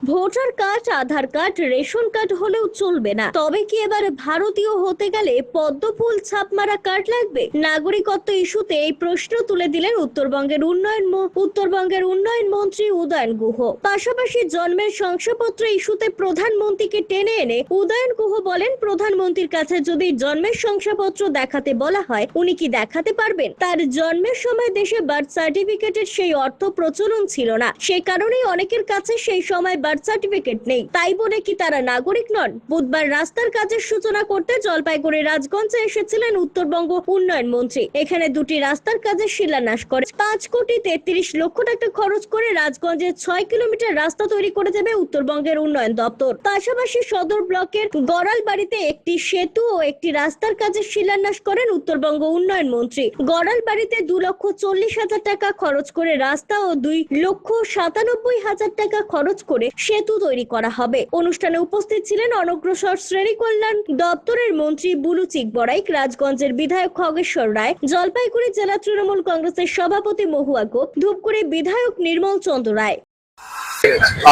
voter card, Aadhaar card, ration card হলেও চলবে না। তবে কি এবার ভারতীয় হতে গেলে পদ্মফুল ছাপ মারা কার্ড লাগবে? নাগরিকত্ব ইস্যুতে এই প্রশ্ন তুলে দিলেন উত্তরবঙ্গের উন্নয়ন উত্তরবঙ্গের উন্নয়ন মন্ত্রী উদয়ন গুহ। পাশাপাশি জন্মের শংসাপত্র ইস্যুতে প্রধানমন্ত্রীকে টেনে এনে উদয়ন গুহ বলেন, প্রধানমন্ত্রীর কাছে যদি জন্মের শংসাপত্র দেখাতে বলা হয়, উনি কি দেখাতে পারবেন? তার জন্মের সময় দেশে বার্থ সার্টিফিকেটের সেই অর্থ প্রচলন ছিল না। সে কারণেই অনেকের কাছে সেই সময় বার্থ সার্টিফিকেট নেই। তাই বলে কি তারা নাগরিক নন? বুধবার রাস্তার কাজের সূচনা করতে জলপাইগুড়ি রাজগঞ্জে এসেছিলেন উত্তরবঙ্গ উন্নয়ন মন্ত্রী। এখানে দুটি রাস্তার কাজের শিলান্যাস করে। পাঁচ কোটি তেত্রিশ লক্ষ টাকা খরচ করে রাজগঞ্জে ছয় কিলোমিটার রাস্তা তৈরি করে দেবে উত্তরবঙ্গের উন্নয়ন দপ্তর। পাশাপাশি সদর ব্লকের গড়াল বাড়িতে একটি সেতু ও একটি রাস্তার কাজের শিলান্যাস করেন উত্তরবঙ্গ উন্নয়ন মন্ত্রী। গড়াল বাড়িতে দু লক্ষ চল্লিশ হাজার টাকা খরচ করে রাস্তা ও দুই লক্ষ সাতানব্বই হাজার টাকা খরচ করে সেতু তৈরি করা হবে। অনুষ্ঠানে উপস্থিত ছিলেন অনগ্রসর শ্রেণি কল্যাণ দপ্তরের মন্ত্রী বুলু চিকবড়াইক, রাজগঞ্জের বিধায়ক খগেশ্বর রায়, জলপাইগুড়ি জেলা তৃণমূল কংগ্রেসের সভাপতি মহুয়া গোপ, ধূপগুড়ি বিধায়ক নির্মল চন্দ্র রায়।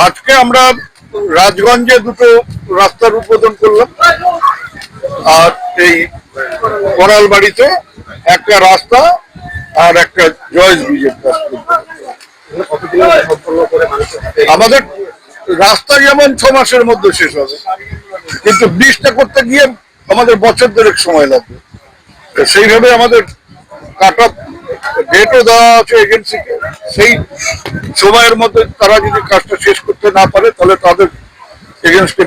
আজকে আমরা রাজগঞ্জে দুটো রাস্তার উদ্বোধন করলাম। আর এই করাল বাড়িতে একটা রাস্তা আর একটা জয়েস ব্রিজের আমাদের রাস্তা যেমন ছ মাসের মধ্যে শেষ হবে কিন্তু ব্রিজটা করতে গিয়ে আমাদের বছর দেড়েক সময় লাগবে। সেইভাবে আমাদের কাটা ডেটও দেওয়া আছে এজেন্সিকে সেই সময়ের মধ্যে তারা যদি কাজটা শেষ করতে না পারে তাহলে তাদের এগেনস্টে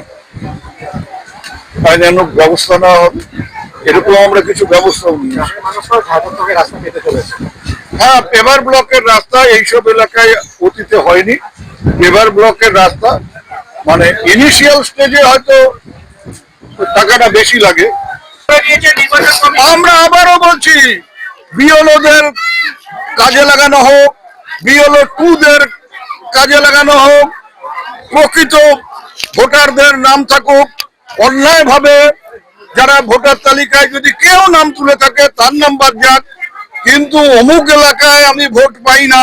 আইনানুক ব্যবস্থা নেওয়া হবে। এরকম আমরা কিছু ব্যবস্থাও নিয়েছি। হ্যাঁ পেভার ব্লকের রাস্তা এইসব এলাকায় অতীতে হয়নি। পেভার ব্লকের রাস্তা মানে ইনিশিয়াল স্টেজে হয়তো টাকাটা বেশি লাগে। আমরা আবারও বলছি, বিএলওদের কাজে লাগানো হোক বিএলও টু দের কাজে লাগানো হোক, প্রকৃত ভোটারদের নাম থাকুক অন্যায় ভাবে যারা ভোটার তালিকায় যদি কেউ নাম তুলে থাকে, তার নাম বাদ যাক। কিন্তু অমুক এলাকায় আমি ভোট পাই না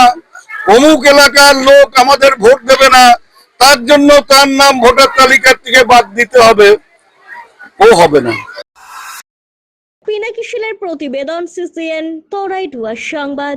অমুক এলাকার লোক আমাদের ভোট দেবে না, তার জন্য তার নাম ভোটার তালিকার থেকে বাদ দিতে হবে। ও হবে না। পিনাকি শিলের প্রতিবেদন, সিসিএন তোরাইটুয়া সংবাদ।